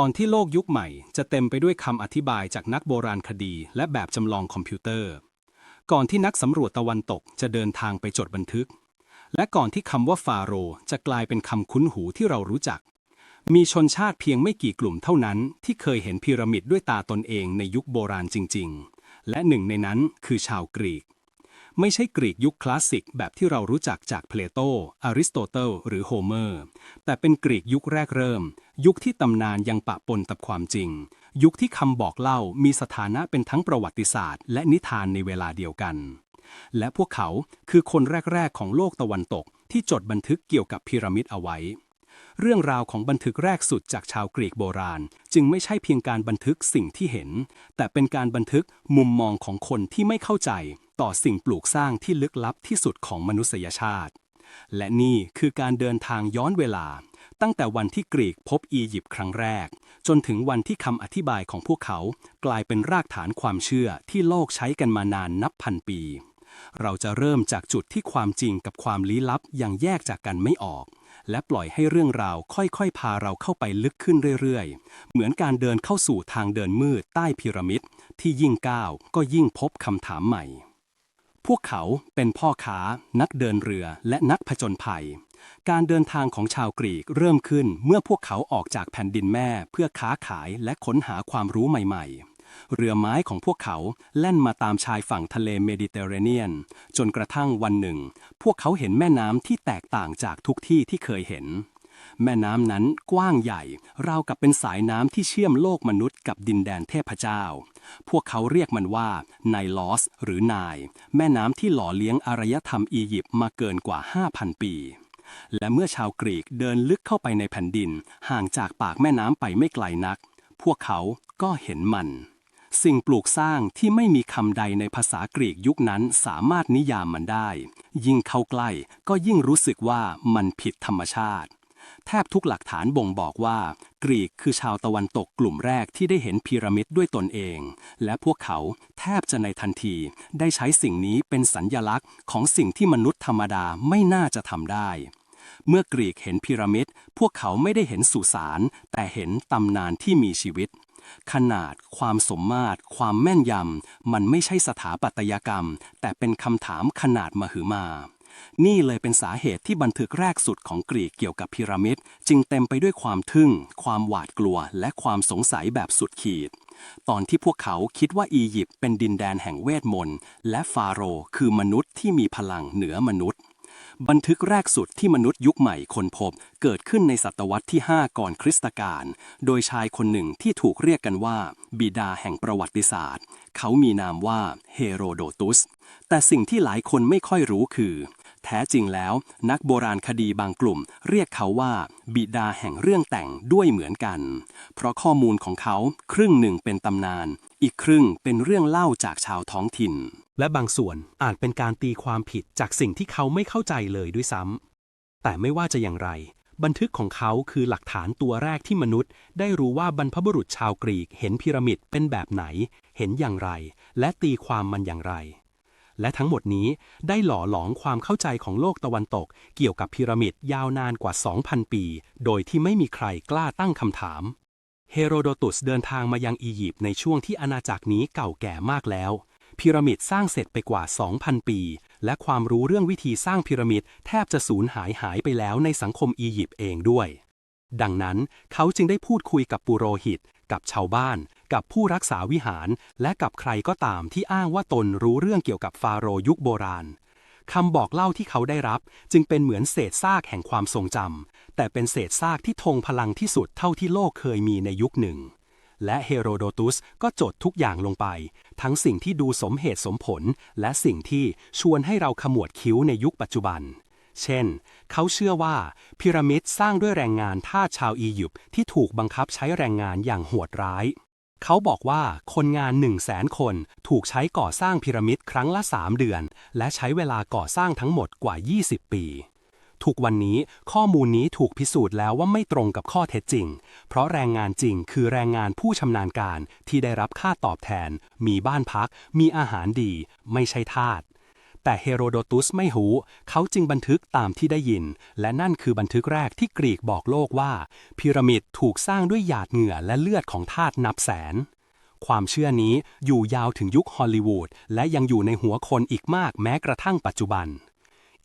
ก่อนที่โลกยุคใหม่จะเต็มไปด้วยคำอธิบายจากนักโบราณคดีและแบบจำลองคอมพิวเตอร์ ก่อนที่นักสำรวจตะวันตกจะเดินทางไปจดบันทึก และก่อนที่คำว่าฟาโรห์จะกลายเป็นคำคุ้นหูที่เรารู้จัก มีชนชาติเพียงไม่กี่กลุ่มเท่านั้น ที่เคยเห็นพีระมิดด้วยตาตนเองในยุคโบราณจริง ๆ และหนึ่งในนั้นคือชาวกรีก ไม่ใช่กรีกยุคคลาสสิกแบบที่เรารู้จักจากเพลโต อริสโตเติล หรือโฮเมอร์ แต่เป็นกรีกยุคแรกเริ่ม ยุคที่ตำนานยังปะปนกับความจริง ยุคที่คำบอกเล่ามีสถานะเป็นทั้งประวัติศาสตร์ และนิทานในเวลาเดียวกัน และพวกเขาคือคนแรก ๆ ของโลกตะวันตกที่จดบันทึกเกี่ยวกับพีระมิดเอาไว้ เรื่องราวของบันทึกแรกสุดจากชาวกรีกโบราณ จึงไม่ใช่เพียงการบันทึกสิ่งที่เห็น แต่เป็นการบันทึกมุมมองของคนที่ไม่เข้าใจ ต่อสิ่งปลูกสร้างที่ลึกลับที่สุดของมนุษยชาติ และนี่คือการเดินทางย้อนเวลา ตั้งแต่วันที่กรีกพบอียิปต์ครั้งแรก จนถึงวันที่คำอธิบายของพวกเขา กลายเป็นรากฐานความเชื่อที่โลกใช้กันมานานนับพันปีเราจะเริ่มจากจุดที่ความจริงกับความลี้ลับยังแยกจากกันไม่ออก และปล่อยให้เรื่องราวค่อยๆ พาเราเข้าไปลึกขึ้นเรื่อยๆ เหมือนการเดินเข้าสู่ทางเดินมืดใต้พีระมิด ที่ยิ่งก้าวก็ยิ่งพบคำถามใหม่ พวกเขาเป็นพ่อค้า นักเดินเรือและนักผจญภัย การเดินทางของชาวกรีกเริ่มขึ้นเมื่อพวกเขาออกจากแผ่นดินแม่เพื่อค้าขายและค้นหาความรู้ใหม่ๆ เรือไม้ของพวกเขาแล่นมาตามชายฝั่งทะเลเมดิเตอร์เรเนียน จนกระทั่งวันหนึ่ง พวกเขาเห็นแม่น้ำที่แตกต่างจากทุกที่ที่เคยเห็น แม่น้ำนั้นกว้างใหญ่ ราวกับเป็นสายน้ำที่เชื่อมโลกมนุษย์กับดินแดนเทพเจ้า พวกเขาเรียกมันว่าไนลอส หรือนาย แม่น้ำที่หล่อเลี้ยงอารยธรรมอียิปต์มาเกินกว่า 5,000 ปีและเมื่อชาวกรีกเดินลึกเข้าไปในแผ่นดิน ห่างจากปากแม่น้ำไปไม่ไกลนัก พวกเขาก็เห็นมัน สิ่งปลูกสร้างที่ไม่มีคำใดในภาษากรีกยุคนั้นสามารถนิยามมันได้ ยิ่งเข้าใกล้ก็ยิ่งรู้สึกว่ามันผิดธรรมชาติ แทบทุกหลักฐานบ่งบอกว่า กรีกคือชาวตะวันตกกลุ่มแรกที่ได้เห็นพีระมิดด้วยตนเอง และพวกเขาแทบจะในทันที ได้ใช้สิ่งนี้เป็นสัญญลักษณ์ของสิ่งที่มนุษย์ธรรมดาไม่น่าจะทำได้เมื่อกรีกเห็นพีระมิด พวกเขาไม่ได้เห็นสุสาน แต่เห็นตำนานที่มีชีวิต ขนาด ความสมมาตร ความแม่นยำ มันไม่ใช่สถาปัตยกรรม แต่เป็นคำถามขนาดมหึมานี่เลยเป็นสาเหตุที่บันทึกแรกสุดของกรีกเกี่ยวกับพีระมิด จึงเต็มไปด้วยความทึ่ง ความหวาดกลัว และความสงสัยแบบสุดขีด ตอนที่พวกเขาคิดว่าอียิปต์เป็นดินแดนแห่งเวทมนต์ และฟาโรห์คือมนุษย์ที่มีพลังเหนือมนุษย์ บันทึกแรกสุดที่มนุษย์ยุคใหม่ค้นพบ เกิดขึ้นในศตวรรษที่ 5 ก่อนคริสตกาลโดยชายคนหนึ่งที่ถูกเรียกกันว่า บิดาแห่งประวัติศาสตร์ เขามีนามว่าเฮโรโดตุส แต่สิ่งที่หลายคนไม่ค่อยรู้คือ แท้จริงแล้ว นักโบราณคดีบางกลุ่ม เรียกเขาว่า บิดาแห่งเรื่องแต่งด้วยเหมือนกัน เพราะข้อมูลของเขาครึ่งหนึ่งเป็นตำนาน อีกครึ่งเป็นเรื่องเล่าจากชาวท้องถิ่น และบางส่วนอาจเป็นการตีความผิดจากสิ่งที่เขาไม่เข้าใจเลยด้วยซ้ำแต่ไม่ว่าจะอย่างไร บันทึกของเขาคือหลักฐานตัวแรกที่มนุษย์ ได้รู้ว่าบรรพบุรุษชาวกรีกเห็นพีระมิดเป็นแบบไหน เห็นอย่างไร และตีความมันอย่างไร และทั้งหมดนี้ได้หล่อหลอมความเข้าใจของโลกตะวันตก เกี่ยวกับพีระมิดยาวนานกว่า 2,000 ปี โดยที่ไม่มีใครกล้าตั้งคำถามเฮโรโดตุสเดินทางมายังอียิปต์ในช่วงที่อาณาจักรนี้เก่าแก่มากแล้ว พีระมิดสร้างเสร็จไปกว่า 2,000 ปี และความรู้เรื่องวิธีสร้างพีระมิดแทบจะสูญหายหายไปแล้วในสังคมอียิปต์เองด้วย ดังนั้นเขาจึงได้พูดคุยกับปุโรหิต กับชาวบ้าน กับผู้รักษาวิหาร และกับใครก็ตามที่อ้างว่าตนรู้เรื่องเกี่ยวกับฟาโรห์ยุคโบราณคำบอกเล่าที่เขาได้รับจึงเป็นเหมือนเศษซากแห่งความทรงจำแต่เป็นเศษซากที่ทงพลังที่สุดเท่าที่โลกเคยมีในยุคหนึ่ง และเฮโรโดตุสก็จดทุกอย่างลงไป ทั้งสิ่งที่ดูสมเหตุสมผล และสิ่งที่ชวนให้เราขมวดคิ้วในยุคปัจจุบัน เช่น เขาเชื่อว่าพีระมิดสร้างด้วยแรงงานทาสชาวอียิปต์ที่ถูกบังคับใช้แรงงานอย่างโหดร้าย เขาบอกว่าคนงาน1 0 0 0 0แสนคนถูกใช้ก่อสร้างพีระมิดครั้งละ 3 เดือน และใช้เวลาก่อสร้างทั้งหมดกว่า 20 ปีทุกวันนี้ข้อมูลนี้ถูกพิสูจน์แล้วว่าไม่ตรงกับข้อเท็จจริง เพราะแรงงานจริงคือแรงงานผู้ชำนาญการที่ได้รับค่าตอบแทน มีบ้านพัก มีอาหารดี ไม่ใช่ทาส แต่เฮโรโดตุสไม่หู เขาจึงบันทึกตามที่ได้ยิน และนั่นคือบันทึกแรกที่กรีกบอกโลกว่า พีระมิดถูกสร้างด้วยหยาดเหงื่อและเลือดของทาสนับแสน ความเชื่อนี้อยู่ยาวถึงยุคฮอลลีวูดและยังอยู่ในหัวคนอีกมากแม้กระทั่งปัจจุบัน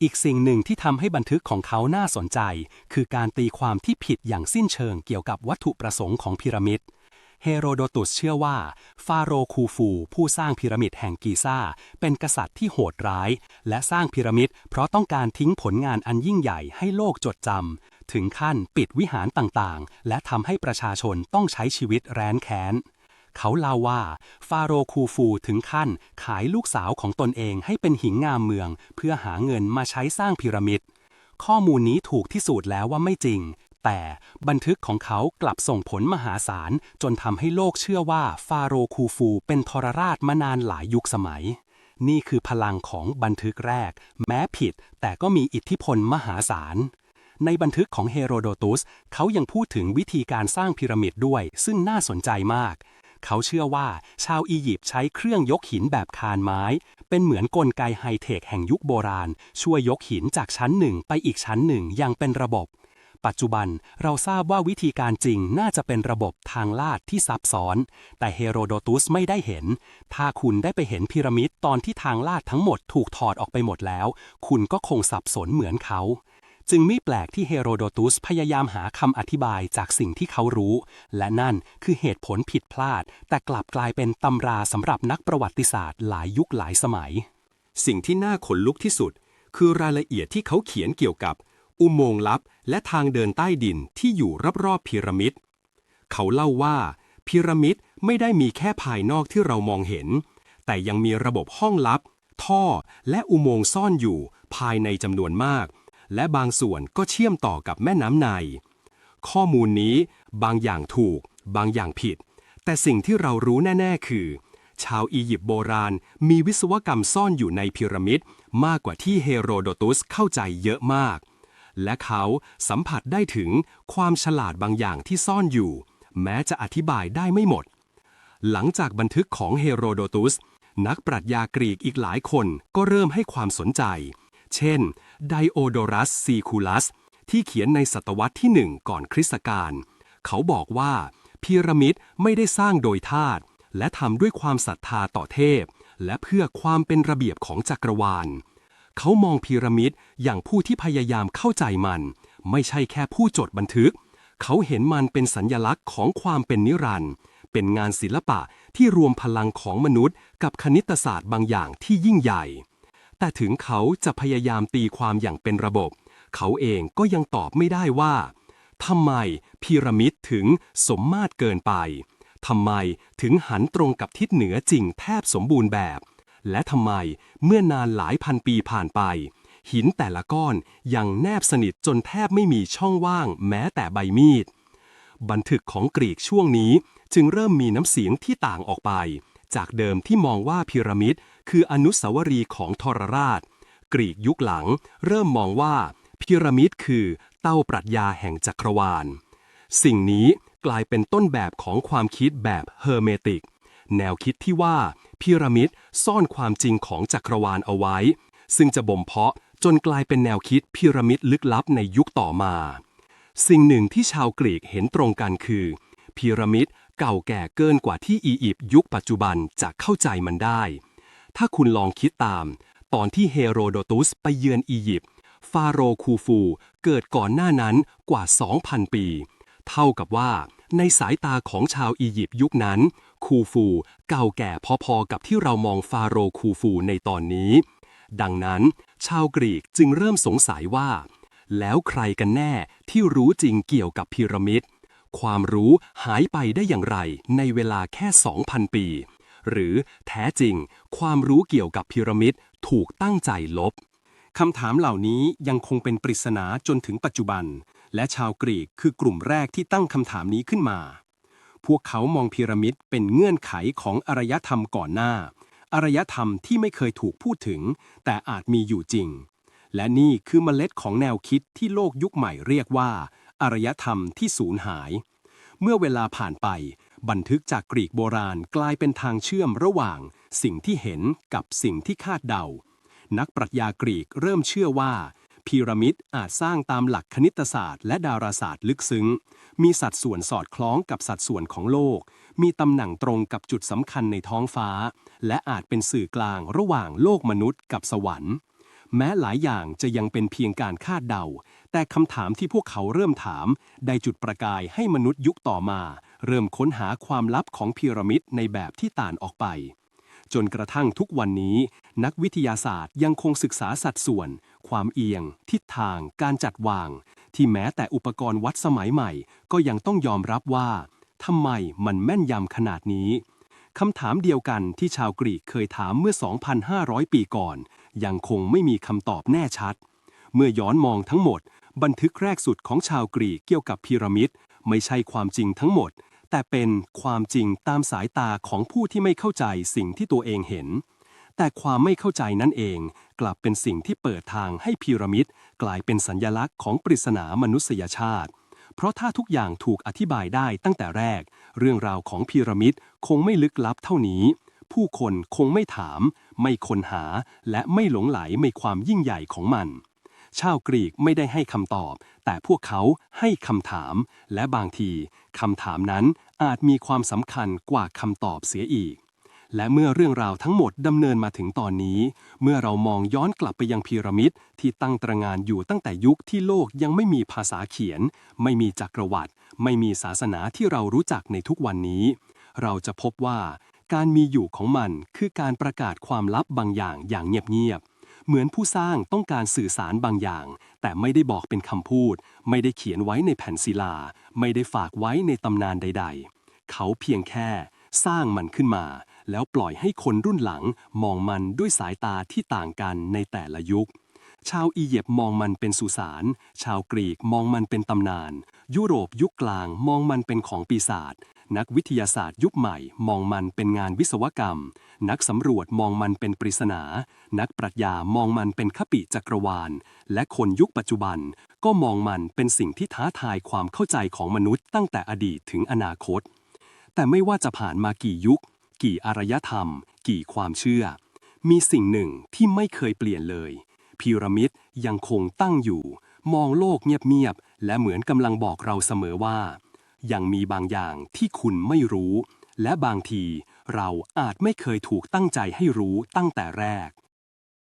อีกสิ่งหนึ่งที่ทำให้บันทึกของเขาน่าสนใจ คือการตีความที่ผิดอย่างสิ้นเชิงเกี่ยวกับวัตถุประสงค์ของพีระมิด เฮโรโดตุสเชื่อว่า ฟาโรห์คูฟู ผู้สร้างพีระมิดแห่งกีซ่า เป็นกษัตริย์ที่โหดร้าย และสร้างพีระมิดเพราะต้องการทิ้งผลงานอันยิ่งใหญ่ให้โลกจดจำ ถึงขั้นปิดวิหารต่างๆ และทำให้ประชาชนต้องใช้ชีวิตแร้นแค้นเขาเล่าว่า ฟาโรห์คูฟูถึงขั้นขายลูกสาวของตนเองให้เป็นหิงงามเมือง เพื่อหาเงินมาใช้สร้างพีระมิดข้อมูลนี้ถูกที่สูจน์แล้วว่าไม่จริง แต่บันทึกของเขากลับส่งผลมหาศาล จนทำให้โลกเชื่อว่าฟาโรห์คูฟูเป็นทรราชมานานหลายยุคสมัย นี่คือพลังของบันทึกแรก แม้ผิดแต่ก็มีอิทธิพลมหาศาลในบันทึกของเฮโรโดตุส เขายังพูดถึงวิธีการสร้างพีระมิดด้วย ซึ่งน่าสนใจมาก เขาเชื่อว่าชาวอียิปต์ใช้เครื่องยกหินแบบคานไม้ เป็นเหมือนกลไกไฮเทคแห่งยุคโบราณ ช่วยยกหินจากชั้นหนึ่งไปอีกชั้นหนึ่งอย่างเป็นระบบ ปัจจุบันเราทราบว่าวิธีการจริงน่าจะเป็นระบบทางลาดที่ซับซ้อน แต่เฮโรโดตุสไม่ได้เห็น ถ้าคุณได้ไปเห็นพีระมิดตอนที่ทางลาดทั้งหมดถูกถอดออกไปหมดแล้ว คุณก็คงสับสนเหมือนเขา จึงไม่แปลกที่เฮโรโดตุสพยายามหาคำอธิบายจากสิ่งที่เขารู้ และนั่นคือเหตุผลผิดพลาด แต่กลับกลายเป็นตำราสำหรับนักประวัติศาสตร์หลายยุคหลายสมัย สิ่งที่น่าขนลุกที่สุด คือรายละเอียดที่เขาเขียนเกี่ยวกับอุโมงค์ลับ และทางเดินใต้ดินที่อยู่รอบๆพีระมิด เขาเล่าว่าพีระมิดไม่ได้มีแค่ภายนอกที่เรามองเห็น แต่ยังมีระบบห้องลับ ท่อและอุโมงค์ซ่อนอยู่ภายในจำนวนมาก และบางส่วนก็เชื่อมต่อกับแม่น้ำไนข้อมูลนี้บางอย่างถูก บางอย่างผิด แต่สิ่งที่เรารู้แน่ ๆ คือ ชาวอียิปต์โบราณมีวิศวกรรมซ่อนอยู่ในพีระมิดมากกว่าที่เฮโรโดตุสเข้าใจเยอะมาก และเขาสัมผัสได้ถึงความฉลาดบางอย่างที่ซ่อนอยู่ แม้จะอธิบายได้ไม่หมด หลังจากบันทึกของเฮโรโดตุส นักปรัชญากรีกอีกหลายคนก็เริ่มให้ความสนใจ เช่น ไดโอโดรัสซีคูลัส ที่เขียนในศตวรรษที่หนึ่งก่อนคริสตกาลเขาบอกว่าพีระมิดไม่ได้สร้างโดยทาสและทำด้วยความศรัทธาต่อเทพ และเพื่อความเป็นระเบียบของจักรวาล เขามองพีระมิดอย่างผู้ที่พยายามเข้าใจมัน ไม่ใช่แค่ผู้จดบันทึก เขาเห็นมันเป็นสัญญลักษณ์ของความเป็นนิรันดร์เป็นงานศิลปะที่รวมพลังของมนุษย์ กับคณิตศาสตร์บางอย่างที่ยิ่งใหญ่ แต่ถึงเขาจะพยายามตีความอย่างเป็นระบบ เขาเองก็ยังตอบไม่ได้ว่าทำไมพีระมิดถึงสมมาตรเกินไปทำไมถึงหันตรงกับทิศเหนือจริงแทบสมบูรณ์แบบ และทำไมเมื่อนานหลายพันปีผ่านไป หินแต่ละก้อนยังแนบสนิทจนแทบไม่มีช่องว่างแม้แต่ใบมีด บันทึกของกรีกช่วงนี้จึงเริ่มมีน้ำเสียงที่ต่างออกไป จากเดิมที่มองว่าพีระมิด คืออนุสาวรีย์ของทรราช กรีกยุคหลัง เริ่มมองว่าพีระมิดคือเต้าปรัชญาแห่งจักรวาล สิ่งนี้กลายเป็นต้นแบบของความคิดแบบเฮอร์เมติก แนวคิดที่ว่าพีระมิดซ่อนความจริงของจักรวาลเอาไว้ ซึ่งจะบ่มเพาะจนกลายเป็นแนวคิดพีระมิดลึกลับในยุคต่อมา สิ่งหนึ่งที่ชาวกรีกเห็นตรงกันคือพีระมิดเก่าแก่เกินกว่าที่อียิปต์ยุคปัจจุบันจะเข้าใจมันได้ ถ้าคุณลองคิดตาม ตอนที่เฮโรโดตุสไปเยือนอียิปต์ฟาโรห์คูฟูเกิดก่อนหน้านั้นกว่า 2,000 ปี เท่ากับว่าในสายตาของชาวอียิปต์ยุคนั้น คูฟู เก่าแก่พอๆกับที่เรามองฟาโรห์คูฟูในตอนนี้ ดังนั้น ชาวกรีกจึงเริ่มสงสัยว่า แล้วใครกันแน่ที่รู้จริงเกี่ยวกับพีระมิด ความรู้หายไปได้อย่างไรในเวลาแค่ 2,000 ปี หรือแท้จริง ความรู้เกี่ยวกับพีระมิดถูกตั้งใจลบคำถามเหล่านี้ยังคงเป็นปริศนาจนถึงปัจจุบัน และชาวกรีกคือกลุ่มแรกที่ตั้งคำถามนี้ขึ้นมา พวกเขามองพีระมิดเป็นเงื่อนไขของอารยธรรมก่อนหน้า อารยธรรมที่ไม่เคยถูกพูดถึง แต่อาจมีอยู่จริง และนี่คือเมล็ดของแนวคิดที่โลกยุคใหม่เรียกว่า อารยธรรมที่สูญหาย เมื่อเวลาผ่านไป บันทึกจากกรีกโบราณกลายเป็นทางเชื่อมระหว่าง สิ่งที่เห็นกับสิ่งที่คาดเดา นักปรัชญากรีกเริ่มเชื่อว่า พีระมิดอาจสร้างตามหลักคณิตศาสตร์และดาราศาสตร์ลึกซึ้ง มีสัดส่วนสอดคล้องกับสัดส่วนของโลก มีตำแหน่งตรงกับจุดสำคัญในท้องฟ้า และอาจเป็นสื่อกลางระหว่างโลกมนุษย์กับสวรรค์ แม้หลายอย่างจะยังเป็นเพียงการคาดเดา แต่คำถามที่พวกเขาเริ่มถาม ได้จุดประกายให้มนุษย์ยุคต่อมา เริ่มค้นหาความลับของพีระมิดในแบบที่ต่างออกไป จนกระทั่งทุกวันนี้ นักวิทยาศาสตร์ยังคงศึกษาสัดส่วน ความเอียง ทิศทาง การจัดวาง ที่แม้แต่อุปกรณ์วัดสมัยใหม่ ก็ยังต้องยอมรับว่าทำไมมันแม่นยำขนาดนี้คำถามเดียวกันที่ชาวกรีกเคยถามเมื่อ 2,500 ปีก่อน ยังคงไม่มีคำตอบแน่ชัด เมื่อย้อนมองทั้งหมด บันทึกแรกสุดของชาวกรีกเกี่ยวกับพีระมิด ไม่ใช่ความจริงทั้งหมด แต่เป็นความจริงตามสายตาของผู้ที่ไม่เข้าใจสิ่งที่ตัวเองเห็น แต่ความไม่เข้าใจนั่นเอง กลับเป็นสิ่งที่เปิดทางให้พีระมิด กลายเป็นสัญญลักษณ์ของปริศนามนุษยชาติ เพราะถ้าทุกอย่างถูกอธิบายได้ตั้งแต่แรก เรื่องราวของพีระมิดคงไม่ลึกลับเท่านี้ ผู้คนคงไม่ถาม ไม่ค้นหา และไม่หลงไหลในความยิ่งใหญ่ของมัน ชาวกรีกไม่ได้ให้คำตอบ แต่พวกเขาให้คำถาม และบางทีคำถามนั้นอาจมีความสำคัญกว่าคำตอบเสียอีก และเมื่อเรื่องราวทั้งหมดดำเนินมาถึงตอนนี้ เมื่อเรามองย้อนกลับไปยังพีระมิดที่ตั้งตระงานอยู่ตั้งแต่ยุคที่โลกยังไม่มีภาษาเขียน ไม่มีจักรวรรดิไม่มีศาสนาที่เรารู้จักในทุกวันนี้ เราจะพบว่าการมีอยู่ของมันคือการประกาศความลับบางอย่างอย่างเงียบ เหมือนผู้สร้างต้องการสื่อสารบางอย่าง แต่ไม่ได้บอกเป็นคำพูด ไม่ได้เขียนไว้ในแผ่นศิลา ไม่ได้ฝากไว้ในตำนานใด ๆ เขาเพียงแค่ สร้างมันขึ้นมา แล้วปล่อยให้คนรุ่นหลังมองมันด้วยสายตาที่ต่างกันในแต่ละยุค ชาวอียิปต์มองมันเป็นสุสาน ชาวกรีกมองมันเป็นตำนาน ยุโรปยุคกลางมองมันเป็นของปีศาจ นักวิทยาศาสตร์ยุคใหม่มองมันเป็นงานวิศวกรรม นักสำรวจมองมันเป็นปริศนา นักปรัชญามองมันเป็นขปิจักรวาล และคนยุคปัจจุบัน ก็มองมันเป็นสิ่งที่ท้าทายความเข้าใจของมนุษย์ตั้งแต่อดีตถึงอนาคต แต่ไม่ว่าจะผ่านมากี่ยุค กี่อารยธรรม กี่ความเชื่อ มีสิ่งหนึ่งที่ไม่เคยเปลี่ยนเลย พีระมิดยังคงตั้งอยู่ มองโลกเงียบๆและเหมือนกำลังบอกเราเสมอว่า ยังมีบางอย่างที่คุณไม่รู้ และบางทีเราอาจไม่เคยถูกตั้งใจให้รู้ตั้งแต่แรก